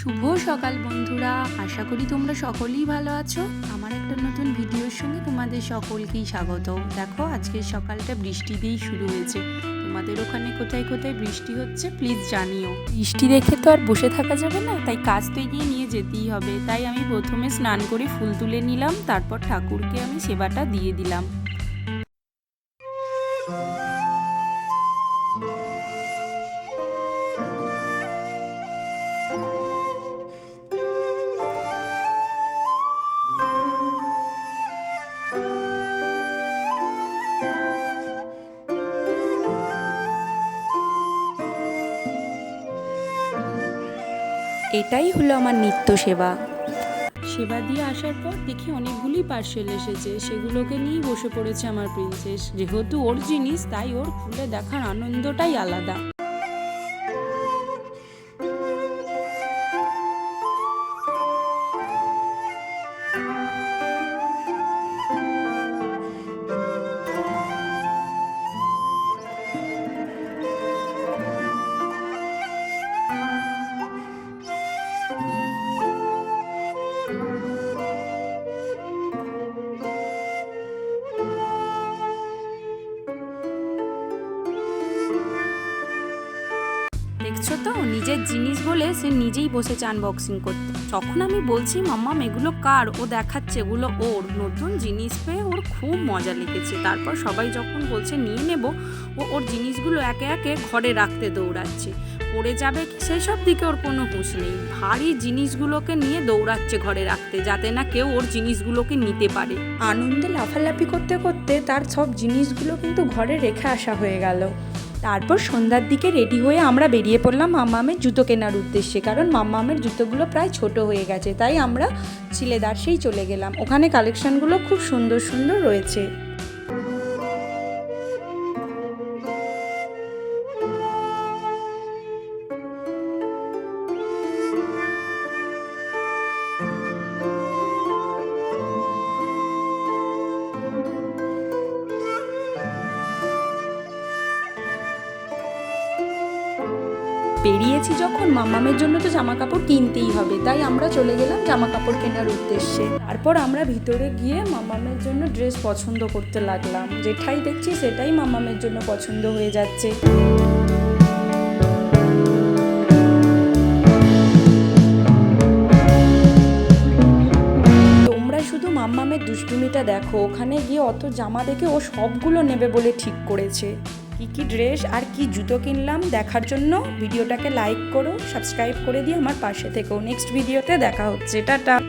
শুভ সকাল বন্ধুরা। আশা করি তোমরা সকলেই ভালো আছো। আমার একটা নতুন ভিডিওর সঙ্গে তোমাদের সকলকেই স্বাগত। দেখো, আজকের সকালটা বৃষ্টি দিয়েই শুরু হয়েছে। তোমাদের ওখানে কোথায় কোথায় বৃষ্টি হচ্ছে প্লিজ জানিও। বৃষ্টি দেখে তো আর বসে থাকা যাবে না, তাই কাজ তো এগিয়ে নিয়ে যেতেই হবে। তাই আমি প্রথমে স্নান করে ফুল তুলে নিলাম, তারপর ঠাকুরকে আমি সেবাটা দিয়ে দিলাম। এটাই হলো আমার নিত্য সেবা। সেবা দিয়ে আসার পর দেখি অনেকগুলি পার্সেল এসেছে। সেগুলোকে নিয়েই বসে পড়েছে আমার প্রিন্সেস যেহেতু ওর জিনিস, তাই ওর খুলে দেখার আনন্দটাই আলাদা। দেখছ তো? নিজের জিনিস বলে সে নিজেই বসেছে আনবক্সিং করতে। তখন আমি বলছি মাম্মাম এগুলো কার? ও দেখাচ্ছে, এগুলো ওর। নতুন জিনিস পেয়ে ওর খুব মজা লেগেছে। তারপর সবাই যখন বলছে, নিয়ে নেব। ও ওর জিনিসগুলো একে একে ঘরে রাখতে দৌড়াচ্ছে। পড়ে যাবে সেই সব দিকে ওর কোনো হুঁশ নেই। ভারী জিনিসগুলোকে নিয়ে দৌড়াচ্ছে ঘরে রাখতে, যাতে না কেউ ওর জিনিসগুলোকে নিতে পারে। আনন্দে লাফালাফি করতে করতে তার সব জিনিসগুলো কিন্তু ঘরে রেখে আসা হয়ে গেল। তারপর সন্ধ্যার দিকে রেডি হয়ে আমরা বেরিয়ে পড়লাম মাম্মামের জুতো কেনার উদ্দেশ্যে, কারণ মাম্মামের জুতোগুলো প্রায় ছোট হয়ে গেছে, তাই আমরা চিলেদার্সেই চলে গেলাম। ওখানে কালেকশনগুলো খুব সুন্দর সুন্দর রয়েছে। বেরিয়েছি যখন মাম্মামের জন্য তো জামা কাপড় কিনতেই হবে। তাই আমরা চলে গেলাম জামা কাপড় কেনার উদ্দেশ্যে। তারপর আমরা ভিতরে গিয়ে মাম্মামের জন্য ড্রেস পছন্দ করতে লাগলাম। যেটাই দেখছি সেটাই মাম্মামের জন্য পছন্দ হয়ে যাচ্ছে। মাম্মামের দুষ্টুমিটা দেখো, ওখানে গিয়ে অত জামা দেখে ও সবগুলো নেবে বলে ঠিক করেছে। কি কি ড্রেস আর কি জুতো কিনলাম দেখার জন্য, ভিডিওটাকে লাইক করো সাবস্ক্রাইব করে দিয়ে আমার পাশে থেকেও। নেক্সট ভিডিওতে দেখা হচ্ছে, টাটা।